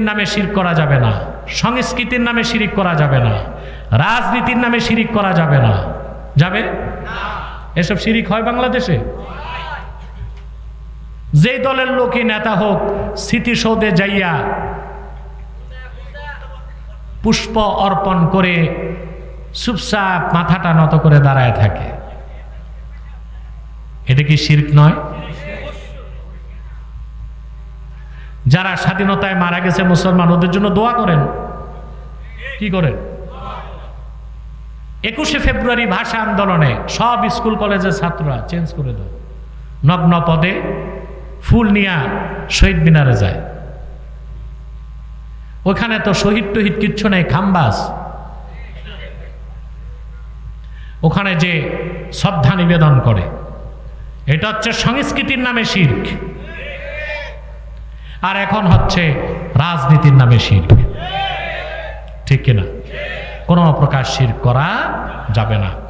নামে শির করা যাবে না। সংস্কৃতির নামে শিরিক করা যাবে না। রাজনীতির নামে শিরিক করা যাবে না। যাবে? এসব শিরিক হয় বাংলাদেশে? যেই দলের লোকই নেতা হোক স্মৃতিসৌধে যাইয়া পুষ্প অর্পণ করে চুপচাপ মাথাটা নত করে দাঁড়ায় থাকে। এটা কি শির্ক নয়? যারা স্বাধীনতায় মারা গেছে মুসলমান, ওদের জন্য দোয়া করেন। কি করেন? একুশে ফেব্রুয়ারি ভাষা আন্দোলনে সব স্কুল কলেজের ছাত্ররা চেঞ্জ করে দেয়। নগ্ন পদে ফুল নিয়া শহীদ মিনারে যায়। ওখানে তো শহীদ টহিদ কিচ্ছু নেই, খাম্বাস। ওখানে যে শ্রদ্ধা নিবেদন করে। এটা হচ্ছে সংস্কৃতির নামে শির্ক। আর এখন হচ্ছে রাজনীতির নামে শিল্প। ঠিক কিনা? কোনো প্রকার শির করা যাবে না।